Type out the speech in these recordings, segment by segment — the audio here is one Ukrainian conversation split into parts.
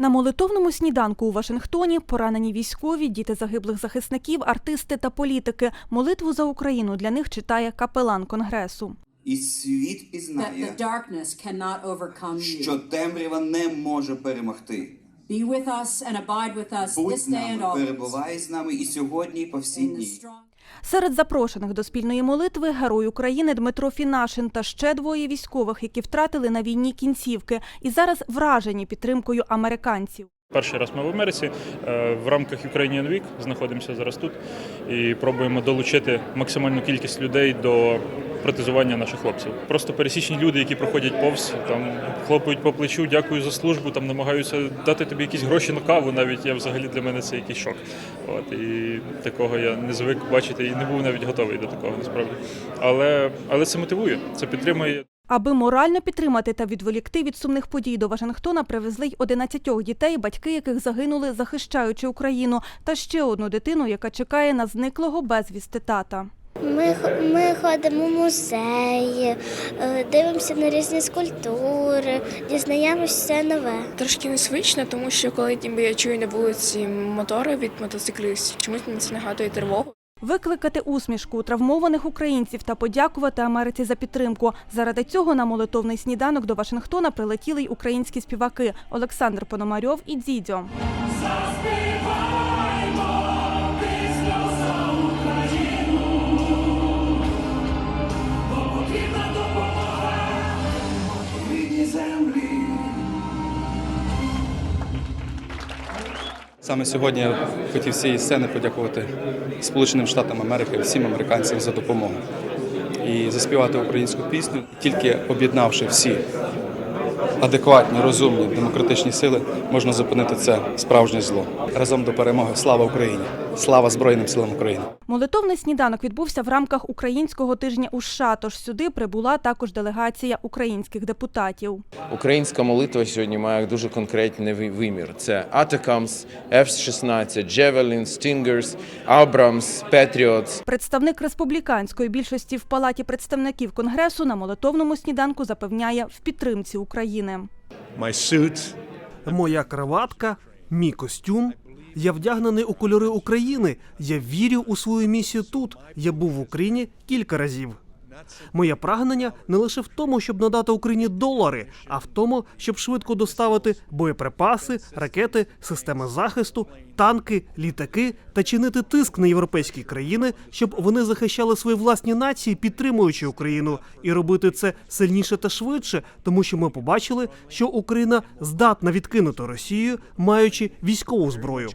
На молитовному сніданку у Вашингтоні поранені військові, діти загиблих захисників, артисти та політики. Молитву за Україну для них читає капелан конгресу. І світ that пізнає, the darkness cannot overcome you. що темрява не може перемогти. Be with us and abide with us Будь this з day and нами, always. перебувай з нами і сьогодні, і по всі дні. Серед запрошених до спільної молитви герой України Дмитро Фінашин та ще двоє військових, які втратили на війні кінцівки і зараз вражені підтримкою американців. Перший раз ми в Америці е, в рамках Ukrainian Week знаходимося зараз тут і пробуємо долучити максимальну кількість людей до протезування наших хлопців. Просто пересічні люди, які проходять повз, там хлопають по плечу, дякую за службу, там намагаються дати тобі якісь гроші на каву. Навіть я взагалі для мене це якийсь шок. От і такого я не звик бачити і не був навіть готовий до такого насправді. Але але це мотивує, це підтримує. Аби морально підтримати та відволікти від сумних подій до Вашингтона, привезли й 11 дітей, батьки яких загинули, захищаючи Україну, та ще одну дитину, яка чекає на зниклого безвісти тата. Ми, ми ходимо в музеї, е, дивимося на різні скульптури, дізнаємося все нове. Трошки незвично, тому що коли ніби я чую на вулиці мотори від мотоциклістів, чомусь мені це нагадує тривогу. Викликати усмішку у травмованих українців та подякувати Америці за підтримку. Заради цього на молитовний сніданок до Вашингтона прилетіли й українські співаки Олександр Пономарьов і Дзідзьо. Саме сьогодні я хотів цієї сцени подякувати Сполученим Штатам Америки, всім американцям за допомогу і заспівати українську пісню, тільки об'єднавши всі адекватні, розумні, демократичні сили, можна зупинити це справжнє зло. Разом до перемоги. Слава Україні! Слава Збройним силам України! Молитовний сніданок відбувся в рамках українського тижня у США, тож сюди прибула також делегація українських депутатів. Українська молитва сьогодні має дуже конкретний вимір. Це Атакамс, F-16, Javelin, Stingers, Abrams, Patriots. Представник республіканської більшості в палаті представників конгресу на молитовному сніданку запевняє в підтримці України. My suit. Моя краватка, мій костюм. Я вдягнений у кольори України. Я вірю у свою місію тут. Я був в Україні кілька разів. Моє прагнення не лише в тому, щоб надати Україні долари, а в тому, щоб швидко доставити боєприпаси, ракети, системи захисту, танки, літаки та чинити тиск на європейські країни, щоб вони захищали свої власні нації, підтримуючи Україну, і робити це сильніше та швидше, тому що ми побачили, що Україна здатна відкинути Росію, маючи військову зброю.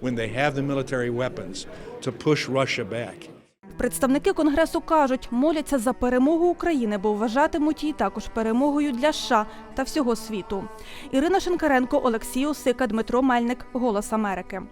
when they have the military weapons to push Russia back. Представники конгресу кажуть, моляться за перемогу України, бо вважатимуть її також перемогою для США та всього світу. Ірина Шинкаренко, Олексій Осика, Дмитро Мельник, Голос Америки.